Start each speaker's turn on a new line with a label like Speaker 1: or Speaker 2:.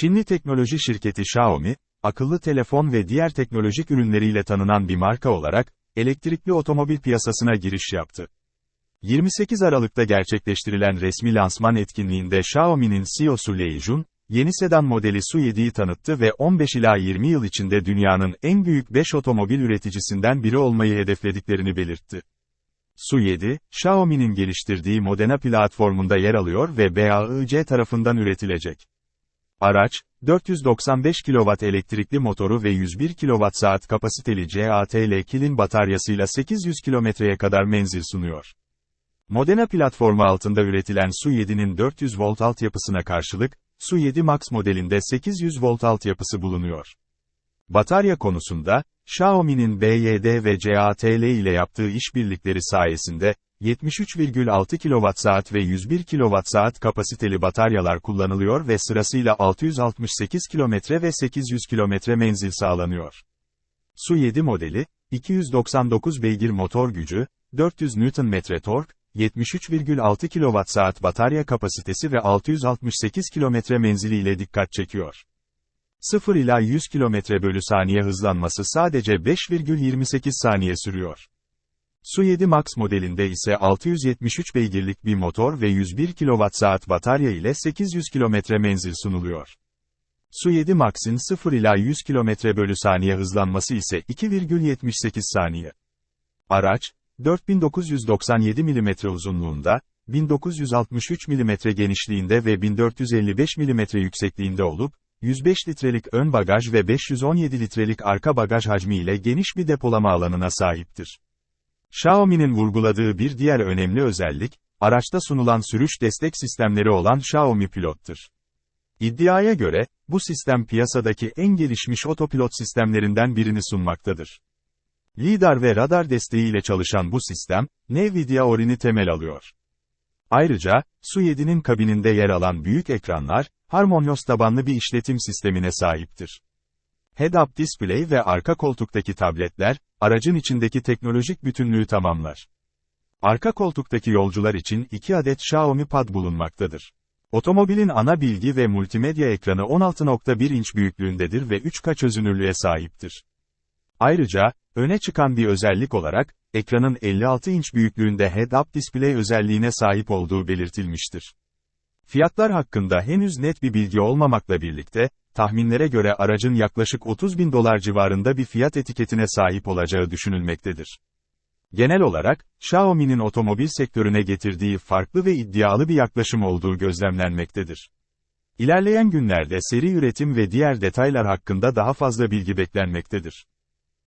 Speaker 1: Çinli teknoloji şirketi Xiaomi, akıllı telefon ve diğer teknolojik ürünleriyle tanınan bir marka olarak, elektrikli otomobil piyasasına giriş yaptı. 28 Aralık'ta gerçekleştirilen resmi lansman etkinliğinde Xiaomi'nin CEO Su Leijun, yeni sedan modeli Su7'yi tanıttı ve 15 ila 20 yıl içinde dünyanın en büyük 5 otomobil üreticisinden biri olmayı hedeflediklerini belirtti. Su7, Xiaomi'nin geliştirdiği Modena platformunda yer alıyor ve BAIC tarafından üretilecek. Araç, 495 kW elektrikli motoru ve 101 kWh kapasiteli CATL kilin bataryasıyla 800 kilometreye kadar menzil sunuyor. Modena platformu altında üretilen Su7'nin 400 volt altyapısına karşılık, Su7 Max modelinde 800 volt altyapısı bulunuyor. Batarya konusunda, Xiaomi'nin BYD ve CATL ile yaptığı işbirlikleri sayesinde, 73,6 kWh ve 101 kWh kapasiteli bataryalar kullanılıyor ve sırasıyla 668 km ve 800 km menzil sağlanıyor. Su7 modeli, 299 beygir motor gücü, 400 Nm tork, 73,6 kWh batarya kapasitesi ve 668 km menziliyle dikkat çekiyor. 0 ila 100 km bölü saniye hızlanması sadece 5,28 saniye sürüyor. Su7 Max modelinde ise 673 beygirlik bir motor ve 101 kWh batarya ile 800 km menzil sunuluyor. Su7 Max'in 0 ila 100 km bölü saniye hızlanması ise 2,78 saniye. Araç, 4997 mm uzunluğunda, 1963 mm genişliğinde ve 1455 mm yüksekliğinde olup, 105 litrelik ön bagaj ve 517 litrelik arka bagaj hacmi ile geniş bir depolama alanına sahiptir. Xiaomi'nin vurguladığı bir diğer önemli özellik, araçta sunulan sürüş destek sistemleri olan Xiaomi Pilot'tur. İddiaya göre, bu sistem piyasadaki en gelişmiş otopilot sistemlerinden birini sunmaktadır. LiDAR ve radar desteğiyle çalışan bu sistem, NVIDIA Orin'i temel alıyor. Ayrıca, Su7'nin kabininde yer alan büyük ekranlar, Harmonious tabanlı bir işletim sistemine sahiptir. Head-up display ve arka koltuktaki tabletler, aracın içindeki teknolojik bütünlüğü tamamlar. Arka koltuktaki yolcular için 2 adet Xiaomi Pad bulunmaktadır. Otomobilin ana bilgi ve multimedya ekranı 16.1 inç büyüklüğündedir ve 3K çözünürlüğe sahiptir. Ayrıca, öne çıkan bir özellik olarak, ekranın 56 inç büyüklüğünde head-up display özelliğine sahip olduğu belirtilmiştir. Fiyatlar hakkında henüz net bir bilgi olmamakla birlikte, tahminlere göre aracın yaklaşık 30 bin dolar civarında bir fiyat etiketine sahip olacağı düşünülmektedir. Genel olarak, Xiaomi'nin otomobil sektörüne getirdiği farklı ve iddialı bir yaklaşım olduğu gözlemlenmektedir. İlerleyen günlerde seri üretim ve diğer detaylar hakkında daha fazla bilgi beklenmektedir.